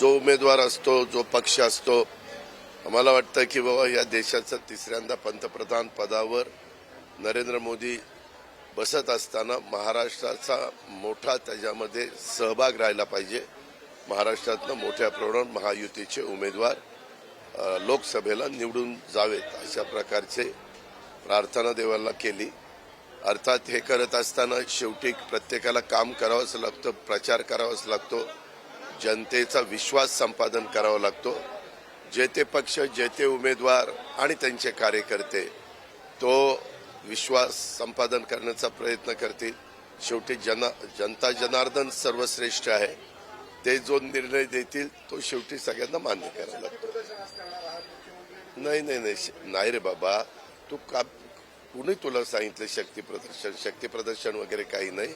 जो उमेदवार असतो जो पक्ष असतो आम्हाला वाटतं की बाबा या देशाचं तिसऱ्यांदा पंतप्रधान पदावर नरेंद्र मोदी बसत असताना महाराष्ट्राचा मोठा त्याच्यामध्ये सहभाग राहिला पाहिजे. महाराष्ट्रातनं मोठ्या प्रमाणात महायुतीचे उमेदवार लोकसभेला निवडून जावेत अशा प्रकारचे प्रार्थना देवाला केली. अर्थात हे करत असताना शेवटी प्रत्येकाला काम करावंच लागतं प्रचार करावाच लागतो. जनतेचा विश्वास संपादन करावा लागतो. जे ते पक्ष जे ते उमेदवार आणि त्यांचे कार्यकर्ते तो विश्वास संपादन करण्याचा प्रयत्न करतील. शेवटी जना जनता जनार्दन सर्वश्रेष्ठ आहे. ते जो निर्णय देतील तो शेवटी सगळ्यांना मान्य करावा लागतो. नाही नाही नाही नाही रे बाबा. तू का कुणी तुला सांगितलं शक्ती प्रदर्शन शक्ती प्रदर्शन वगैरे काही नाही.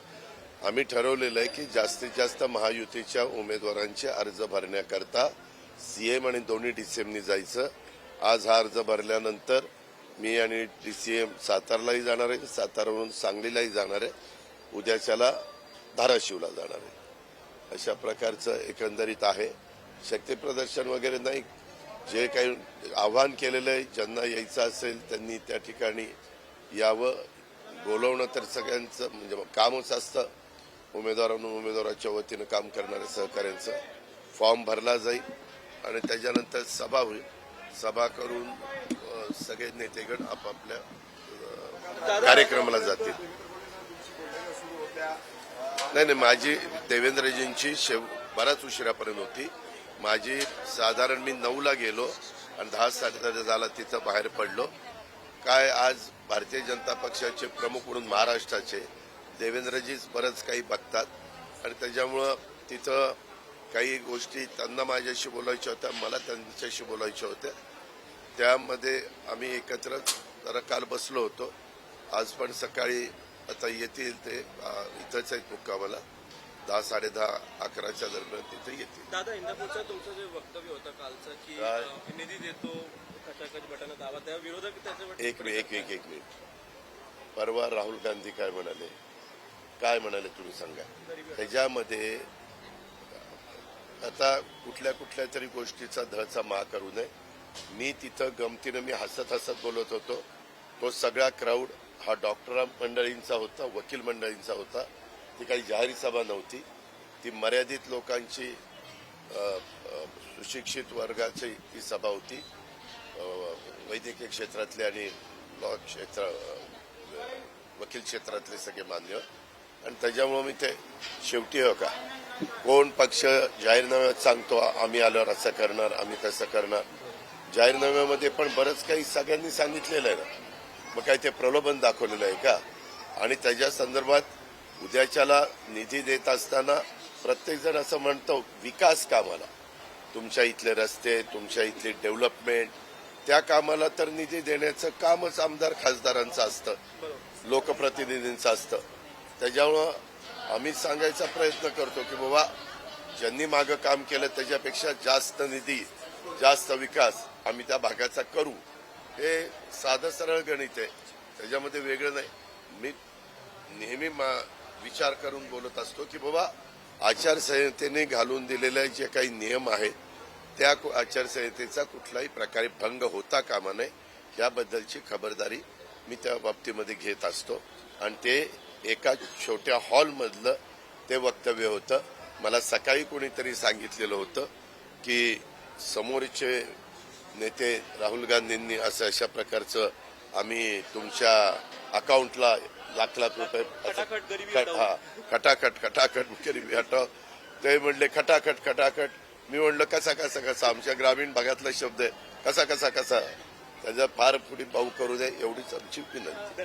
आम्ही ठरवलेलं आहे की जास्तीत जास्त महायुतीच्या उमेदवारांचे अर्ज भरण्याकरता सीएम आणि दोन्ही डीसीएमनी जायचं. आज हा अर्ज भरल्यानंतर मी आणि डीसीएम सातारलाही जाणार आहे. सातारावरून सांगलीलाही जाणार आहे. उद्याच्याला धाराशिवला जाणार आहे. अशा प्रकारचं एकंदरीत आहे. शक्तीप्रदर्शन वगैरे नाही. जे काही आव्हान केलेलं आहे ज्यांना यायचं असेल त्यांनी त्या ठिकाणी यावं. बोलवणं तर सगळ्यांचं म्हणजे कामच असतं. उमेदवारांना उमेदवाराच्या वतीनं काम करणाऱ्या सहकाऱ्यांचं फॉर्म भरला जाईल आणि त्याच्यानंतर सभा होईल. सभा करून सगळे नेतेगण आपापल्या कार्यक्रमाला जातील. नाही नाही माझी देवेंद्रजींची शेव बराच उशिरापर्यंत होती. माझी साधारण मी नऊला गेलो आणि दहा साडे झाला तिथं बाहेर पडलो. काय आज भारतीय जनता पक्षाचे प्रमुख म्हणून महाराष्ट्राचे देवेंद्रजीच बरंच काही बघतात. आणि त्याच्यामुळं तिथं काही गोष्टी त्यांना माझ्याशी बोलायच्या होत्या मला त्यांच्याशी बोलायच्या होत्या. त्यामध्ये आम्ही एकत्र जरा काल बसलो होतो. आज पण सकाळी आता येतील ते इथंच आहेत मुक्कामाला. दहा साडे दहा अकराच्या दरम्यान तिथे येतील. दादा इंदापूरचं तुमचं जे वक्तव्य होतं कालचं की निधी देतो दावा त्या विरोधक एक मिनिट एक एक एक मिनिट. परवा राहुल गांधी काय म्हणाले? काय म्हणाले तुम्ही सांगा. त्याच्यामध्ये आता कुठल्या कुठल्या तरी गोष्टीचा धचा मा करू नये. मी तिथं गमतीनं मी हसत हसत बोलत होतो. तो सगळा क्राऊड हा डॉक्टर मंडळींचा होता वकील मंडळींचा होता. ती काही जाहीर सभा नव्हती. ती मर्यादित लोकांची सुशिक्षित वर्गाची ती सभा होती. वैद्यकीय क्षेत्रातले आणि लॉ क्षेत्र वकील क्षेत्रातले सगळे मान्यवर आणि त्याच्यामुळं मी ते शेवटी हो का कोण पक्ष जाहीरनाम्यात सांगतो आम्ही आल्यावर असं करणार आम्ही तसं करणार. जाहीरनाम्यामध्ये पण बरंच काही सगळ्यांनी सांगितलेलं आहे ना. मग काय ते प्रलोभन दाखवलेलं आहे का? आणि त्याच्या संदर्भात उद्याच्याला निधी देत असताना प्रत्येकजण असं म्हणतो विकास कामाला. तुमच्या इथले रस्ते तुमच्या इथली डेव्हलपमेंट त्या कामाला तर निधी देण्याचं कामच आमदार खासदारांचं असतं लोकप्रतिनिधींचं असतं. त्याच्यामुळं आम्ही सांगायचा प्रयत्न करतो की बाबा ज्यांनी मागं काम केलं त्याच्यापेक्षा जास्त निधी जास्त विकास आम्ही त्या भागाचा करू. हे साधं सरळ गणित आहे. त्याच्यामध्ये वेगळं नाही. मी नेहमी मा- विचार करून बोलत असतो की बाबा आचारसंहितेने घालून दिलेले जे काही नियम आहेत त्या आचारसंहितेचा कुठलाही प्रकारे भंग होता कामा नये. याबद्दलची खबरदारी मी त्या बाबतीमध्ये घेत असतो. आणि ते एका छोट्या हॉलमधलं ते वक्तव्य होतं. मला सकाळी कोणीतरी सांगितलेलं होतं की समोरचे नेते राहुल गांधींनी असं अशा प्रकारचं आम्ही तुमच्या अकाउंटला लाख लाख रुपये खटाखट हा खटाखट खटाखट गरिबी हटाव. ते म्हणले खटाखट खटाखट. मी म्हणलं कसा कसा कसा? आमच्या ग्रामीण भागातला शब्द आहे. कसा कसा कसा? त्याचा फार पुढे भाऊ करू नये एवढीच आमची विनंती.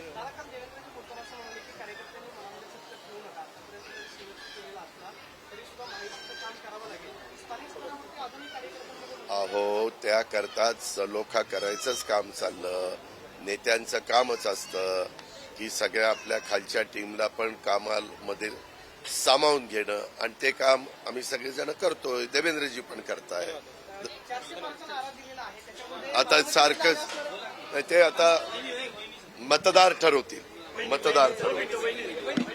त्याकरताच सलोखा करायचंच काम चाललं नेत्यांचं कामच असतं. की सगळ्या आपल्या खालच्या टीमला पण कामामध्ये सामावून घेणं आणि ते काम आम्ही सगळेजण करतोय देवेंद्रजी पण करताय. आता सारखंच ते आता मतदार ठरवतील मतदार ठरवतील.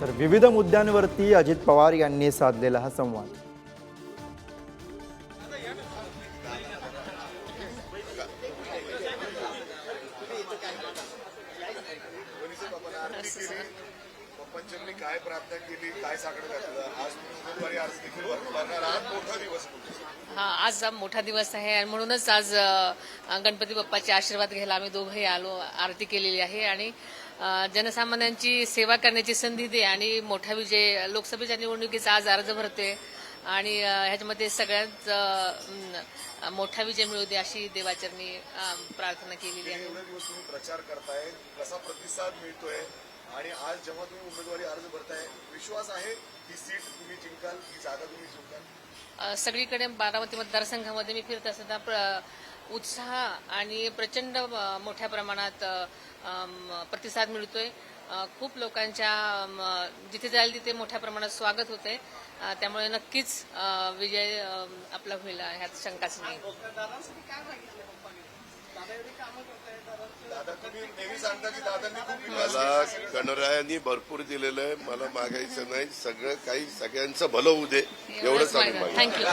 तर विविध मुद्द्यांवरती अजित पवार यांनी साधलेला हा संवाद. काय प्रार्थना केली काय साकडं घातलं आज उमेदवारी अर्ज देखील भरणार आहात मोठा दिवस. हा आज मोठा दिवस आहे आणि म्हणूनच आज गणपती बाप्पाचे आशीर्वाद घ्यायला आम्ही दोघंही आलो आरती केलेली आहे आणि जनसामान्यांची सेवा करण्याची संधी दे आणि मोठा विजय लोकसभेच्या निवडणुकीचा आज अर्ज भरते आणि ह्याच्यामध्ये सगळ्यात मोठा विजय मिळू दे अशी देवाचरणी प्रार्थना केलेली आहे प्रचार करताय कसा प्रतिसाद मिळतोय आणि आज जेव्हा तुम्ही उमेदवारी अर्ज भरताय विश्वास आहे ही सीट तुम्ही जिंकाल ही जागा तुम्ही जिंकाल? सगळीकडे बारामती मतदारसंघामध्ये मी फिरत असताना प्र- उत्साह आणि प्रचंड मोठ्या प्रमाणात प्रतिसाद मिळतोय. खूप लोकांच्या जिथे जाईल तिथे मोठ्या प्रमाणात स्वागत होते त्यामुळे नक्कीच विजय आपला होईल ह्यात शंकाच नाही. मला गणरायांनी भरपूर दिलेलं आहे. मला मागायचं नाही. सगळं काही सगळ्यांचं भलं होऊ दे. एवढंच आम्ही थँक्यू